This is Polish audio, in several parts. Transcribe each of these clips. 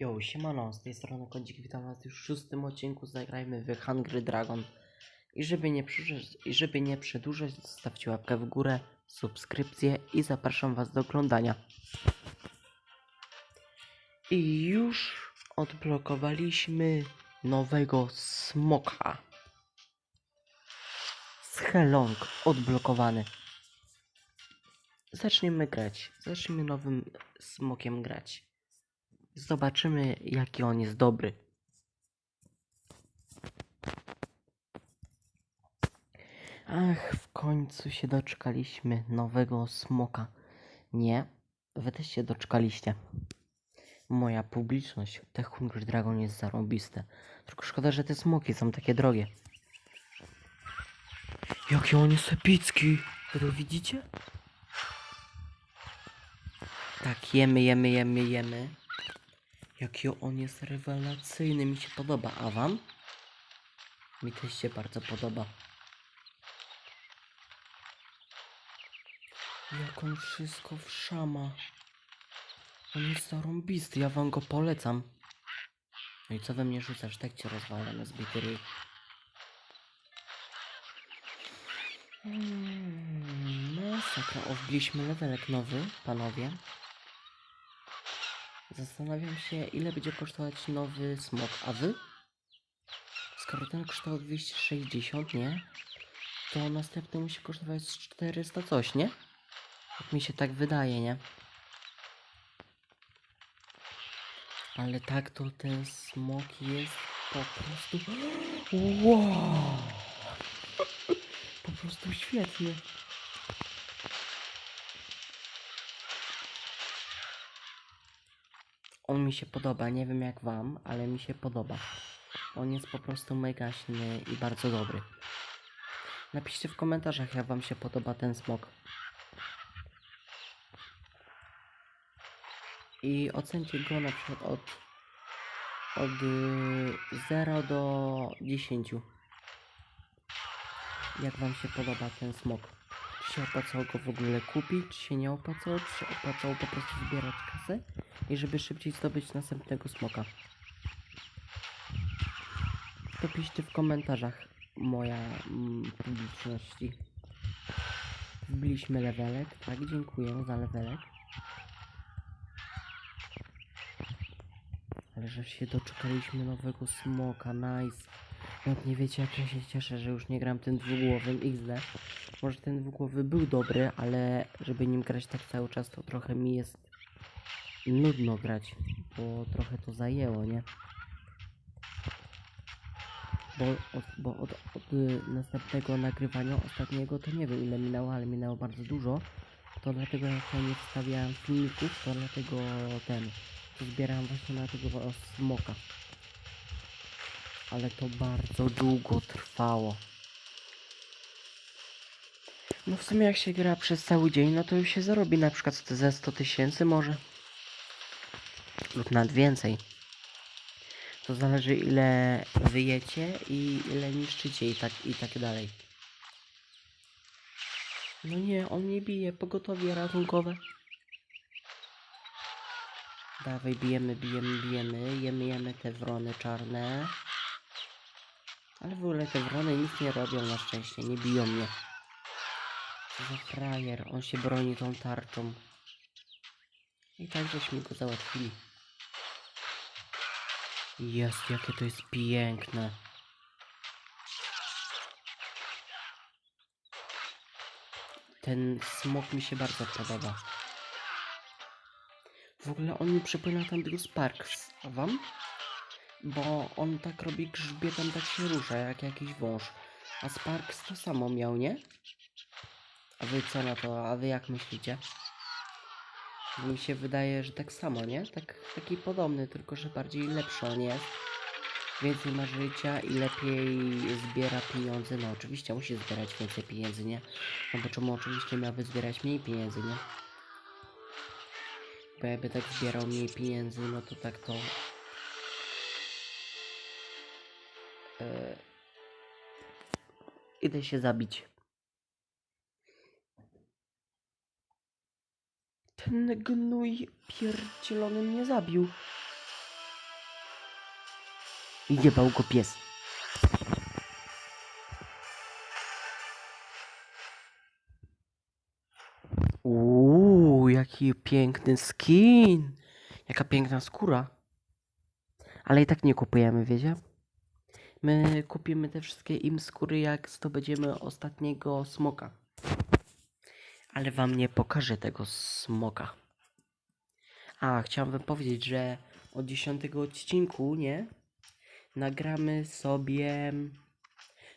Yo, siemano, z tej strony Kądzik, witam was już w szóstym odcinku, zagrajmy w Hungry Dragon. I żeby nie, I żeby nie przedłużać, zostawcie łapkę w górę, subskrypcję i zapraszam was do oglądania. I już odblokowaliśmy nowego smoka. Schelong odblokowany. Zaczniemy grać. Zacznijmy nowym smokiem grać. Zobaczymy, jaki on jest dobry. Ach, w końcu się doczekaliśmy nowego smoka. Nie, wy też się doczekaliście. Moja publiczność, te Hungry Dragon jest zarąbiste. Tylko szkoda, że te smoki są takie drogie. Jaki on jest epicki! Wy to widzicie? Tak, jemy, jemy, jemy, jemy. Jaki on jest rewelacyjny, mi się podoba. A wam? Mi też się bardzo podoba. Jak on wszystko wszama. On jest zarąbisty, ja wam go polecam. No i co we mnie rzucasz? Tak cię rozwala na zbity ryj. Hmm, masakra. O, wbiliśmy levelek nowy, panowie. Zastanawiam się, ile będzie kosztować nowy smok, a wy? Skoro ten kosztował 260, nie? To następny musi kosztować z 400 coś, nie? Jak mi się tak wydaje, nie? Ale tak to ten smok jest po prostu... Wow! Po prostu świetny. On mi się podoba, nie wiem jak wam, ale mi się podoba. On jest po prostu mega silny i bardzo dobry. Napiszcie w komentarzach, jak wam się podoba ten smok. I ocencie go na przykład od, od y, 0 do 10. Jak wam się podoba ten smok? Się opłacało go w ogóle kupić? Się nie opłacało? Czy się opłacało po prostu zbierać kasę? I żeby szybciej zdobyć następnego smoka. To piszcie w komentarzach moja mm, publiczności. Wbiliśmy levelek, tak, dziękuję za levelek. Ale że się doczekaliśmy nowego smoka, nice. Jak nie wiecie jak ja się cieszę, że już nie gram tym dwugłowym XD. Może ten dwugłowy był dobry, ale żeby nim grać tak cały czas to trochę mi jest nudno grać, bo trochę to zajęło, nie? Bo od, bo od, od y, następnego nagrywania ostatniego to nie wiem ile minęło, ale minęło bardzo dużo. To dlatego jak ja nie wstawiałem filmików, to dlatego ten, to zbierałem właśnie na tego smoka. Ale to bardzo długo trwało. No w sumie jak się gra przez cały dzień, no to już się zarobi na przykład ze 100 tysięcy może. Lub nawet więcej. To zależy ile wyjecie i ile niszczycie i tak, i tak dalej. No nie, on nie bije. Pogotowie ratunkowe. Dawaj, bijemy, bijemy, bijemy. Jemy, jemy te wrony czarne. Ale w ogóle te wrony nic nie robią na szczęście. Nie biją mnie. Co za frajer. On się broni tą tarczą. I tak żeśmy go załatwili. Jest, jakie to jest piękne. Ten smok mi się bardzo podoba. W ogóle on mi przypomina tam Blue Sparks. A wam? Bo on tak robi grzbietem, tak się rusza, jak jakiś wąż. A Sparks to samo miał, nie? A wy co na to? A wy jak myślicie? Mi się wydaje, że tak samo, nie? Tak, taki podobny, tylko że bardziej lepszy on jest. Więcej ma życia i lepiej zbiera pieniądze. No oczywiście musi zbierać więcej pieniędzy, nie? No bo czemu oczywiście miałby zbierać mniej pieniędzy, nie? Bo jakby tak zbierał mniej pieniędzy, no to tak to... E... Idę się zabić. Ten gnój pierdzielony mnie zabił. Jebał go pies. Uuu, jaki piękny skin. Jaka piękna skóra. Ale i tak nie kupujemy, wiecie? My kupimy te wszystkie im skóry, jak zdobędziemy ostatniego smoka. Ale wam nie pokażę tego smoka. A, chciałem wam powiedzieć, że od 10 odcinku, nie? Nagramy sobie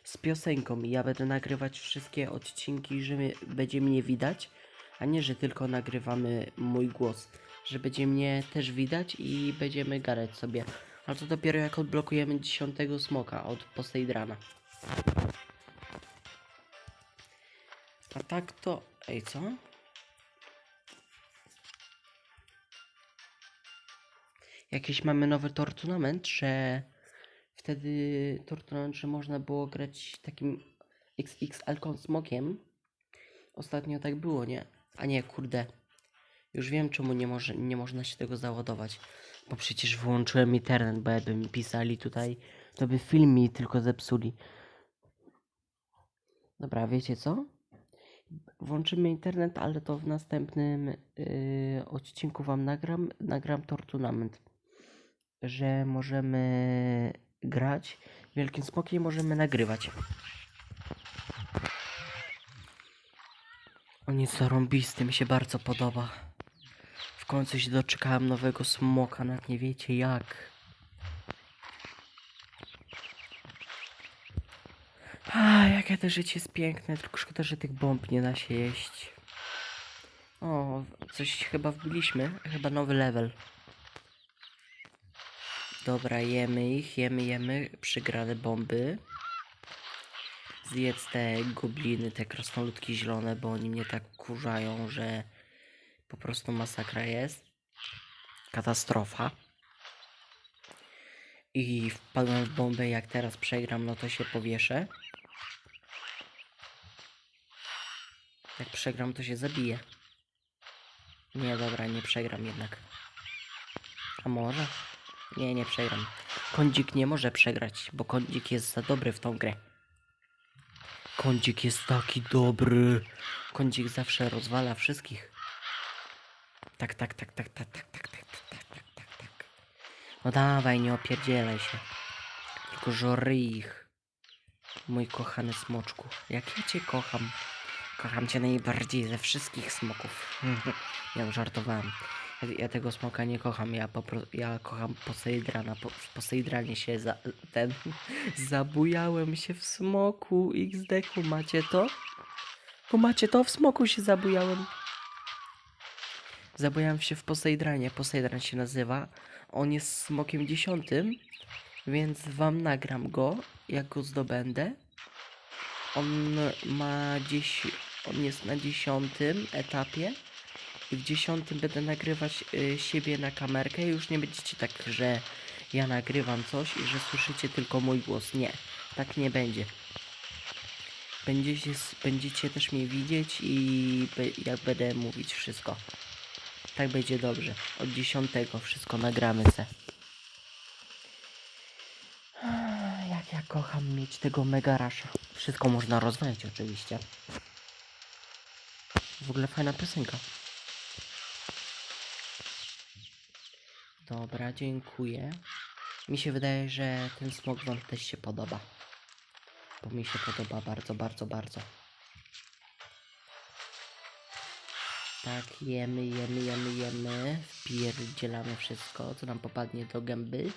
z piosenką i ja będę nagrywać wszystkie odcinki, że będzie mnie widać, a nie, że tylko nagrywamy mój głos. Że będzie mnie też widać i będziemy gadać sobie. Ale to dopiero jak odblokujemy 10 smoka od Poseidrana. A tak to... Ej, co? Jakiś mamy nowy tortunament, że wtedy tortunament, że można było grać takim XXL smokiem. Ostatnio tak było, nie? A nie, kurde. Już wiem, czemu nie, może, nie można się tego załadować. Bo przecież wyłączyłem internet, bo jakby mi pisali tutaj, to by film mi tylko zepsuli. Dobra, wiecie co? Włączymy internet, ale to w następnym yy, odcinku wam nagram, nagram tortunament. Że możemy grać Wielkim Smokiem możemy nagrywać. On jest zarąbisty, mi się bardzo podoba. Końcu się doczekałem nowego smoka, nawet nie wiecie jak. A, jakie to życie jest piękne, tylko szkoda, że tych bomb nie da się jeść. O, coś chyba wbiliśmy, chyba nowy level. Dobra, jemy ich, jemy, jemy, przygrane bomby. Zjedz te gobliny, te krasnoludki zielone, bo oni mnie tak kurzają, że po prostu masakra jest. Katastrofa. I wpadłem w bombę, jak teraz przegram, no to się powieszę. Jak przegram, to się zabiję. Nie, dobra, nie przegram jednak. A może? Nie, nie przegram. Kądzik nie może przegrać, bo kądzik jest za dobry w tą grę. Kądzik jest taki dobry. Kądzik zawsze rozwala wszystkich. Tak, tak, tak, tak, tak, tak, tak, tak, tak, tak, tak, tak, tak. No dawaj, nie opierdzielaj się. Tylko żory ich. Mój kochany smoczku. Jak ja cię kocham. Kocham cię najbardziej ze wszystkich smoków. ja żartowałem. Ja, ja tego smoka nie kocham, ja po ja kocham Poseidrana, po, w Poseidranie się za, ten, zabujałem się w smoku XD, macie to? macie to? W smoku się zabujałem. Zabujałem się w Poseidranie, Poseidran się nazywa, on jest smokiem dziesiątym, więc wam nagram go, jak go zdobędę. On ma dziś, on jest na dziesiątym etapie i w dziesiątym będę nagrywać y, siebie na kamerkę. Już nie będziecie tak, że ja nagrywam coś i że słyszycie tylko mój głos. Nie, tak nie będzie. Będziecie, będziecie też mnie widzieć i be, jak będę mówić wszystko. Tak będzie dobrze. Od dziesiątego wszystko nagramy se. Jak ja kocham mieć tego mega rasza. Wszystko można rozwalić oczywiście. W ogóle fajna piosenka. Dobra, dziękuję. Mi się wydaje, że ten smok wam też się podoba. Bo mi się podoba bardzo, bardzo, bardzo. Tak, jemy, jemy, jemy, jemy. Wpierdzielamy wszystko, co nam popadnie do gęby.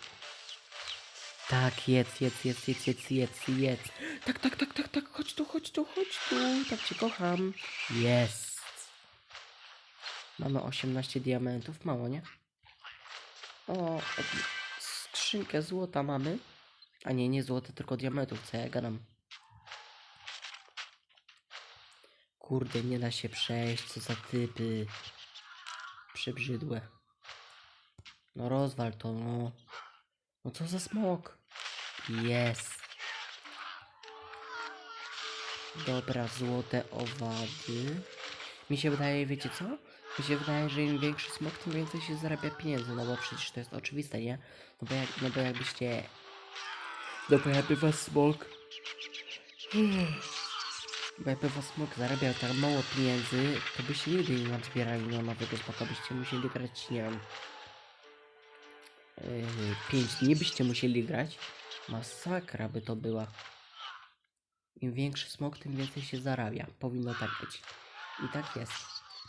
Tak, jedz, jedz, jedz, jedz, jedz, jedz, jedz. Tak, tak, tak, tak, tak, chodź tu, chodź tu, chodź tu. Tak cię kocham. Jest. Mamy 18 diamentów, mało, nie? O, skrzynkę złota mamy. A nie, nie złota, tylko diamentów, co ja gadam. Kurde, nie da się przejść, co za typy. Przybrzydłe. No rozwal to, no. No co za smok? Jest. Dobra, złote owady. Mi się wydaje, wiecie co? Mi się wydaje, że im większy smok, tym więcej się zarabia pieniędzy, no bo przecież to jest oczywiste, nie? No bo, jak, no bo jakbyście Dobra, jakby was smok. Bo jakby was smok zarabiał tak mało pieniędzy, to byście nigdy nie nazbierali na nowego smoka, byście musieli grać, nie wiem... 5 dni byście musieli grać. Masakra by to była. Im większy smok, tym więcej się zarabia. Powinno tak być. I tak jest.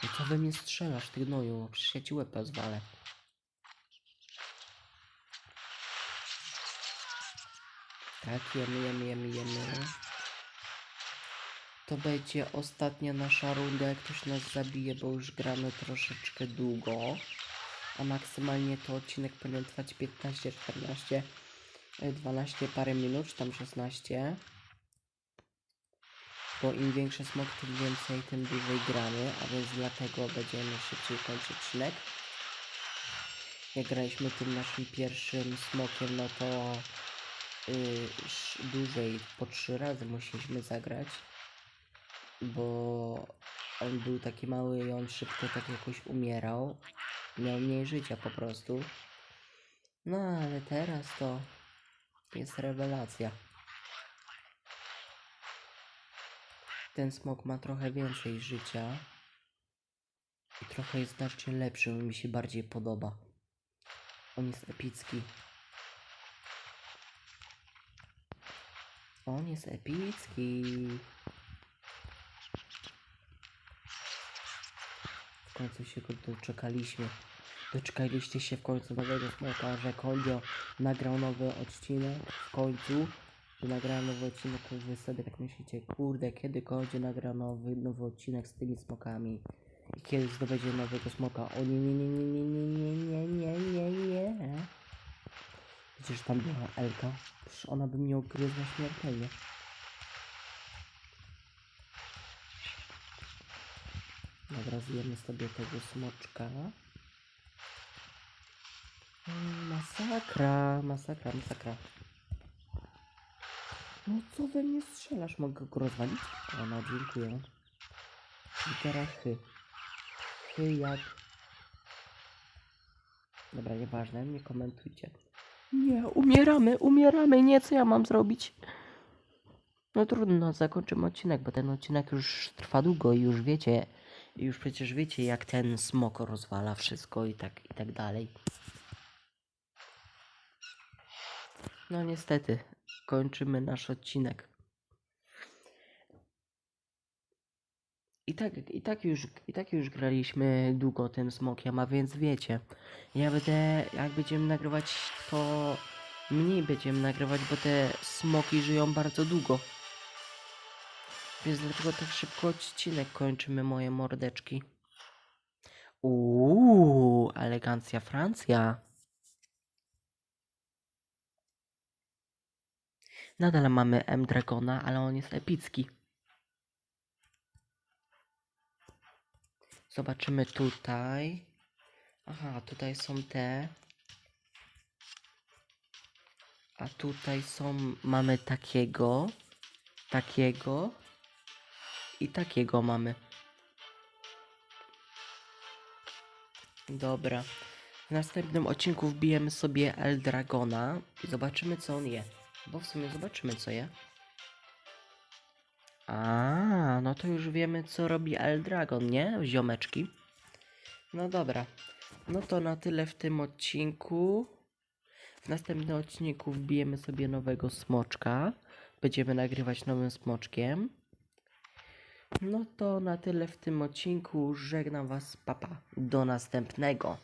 No co we mnie strzelasz, ty gnoju? Przecież ja ci łeb pozwalę. Tak, jemy, jemy, jemy, jemy. To będzie ostatnia nasza runda, jak ktoś nas zabije, bo już gramy troszeczkę długo. A maksymalnie to odcinek powinien trwać 15, 14, e, 12 parę minut, czy tam 16. Bo im większy smok, tym więcej, tym dłużej gramy, a więc dlatego będziemy szybciej kończyć odcinek. Jak graliśmy tym naszym pierwszym smokiem, no to yy, dłużej, po trzy razy musieliśmy zagrać, bo on był taki mały i on szybko tak jakoś umierał. Miał mniej życia po prostu. No ale teraz to jest rewelacja. Ten smok ma trochę więcej życia. I trochę jest znacznie lepszy, mi się bardziej podoba. On jest epicki. On jest epicki. Końcu się go doczekaliśmy. Doczekaliście się w końcu nowego smoka, że Kondio nagrał nowy odcinek. W końcu, nagrał nowy odcinek, wy sobie tak myślicie, kurde, kiedy Kondio nagra nowy, nowy odcinek z tymi smokami? I kiedy zdobędzie nowego smoka? O nie, nie, nie, nie, nie, nie, nie, nie, nie, nie. Przecież tam była Elka. Przecież ona by mnie ugryzła śmiertelnie. Dobra, zjemy sobie tego smoczka. Masakra, masakra, masakra. No co we mnie strzelasz? Mogę go rozwalić? O, no dziękuję. Litera chy. Chy jak... Dobra, nieważne, nie komentujcie. Nie, umieramy, umieramy, nie, co ja mam zrobić? No trudno, zakończymy odcinek, bo ten odcinek już trwa długo i już wiecie, i już przecież wiecie, jak ten smok rozwala wszystko i tak, i tak dalej. No niestety, kończymy nasz odcinek. I tak, i tak już, i tak już graliśmy długo tym smokiem, a więc wiecie, ja będę, jak będziemy nagrywać, to mniej będziemy nagrywać, bo te smoki żyją bardzo długo. Więc dlatego tak szybko odcinek kończymy moje mordeczki. Uuu, elegancja Francja. Nadal mamy M Dragona, ale on jest epicki. Zobaczymy tutaj. Aha, tutaj są te. A tutaj są, mamy takiego, takiego i takiego mamy. Dobra. W następnym odcinku wbijemy sobie El Dragona i zobaczymy co on je. Bo w sumie zobaczymy co je. A, no to już wiemy co robi El Dragon, nie? Ziomeczki. No dobra. No to na tyle w tym odcinku. W następnym odcinku wbijemy sobie nowego smoczka. Będziemy nagrywać nowym smoczkiem. No to na tyle w tym odcinku. Żegnam Was, papa. Do następnego.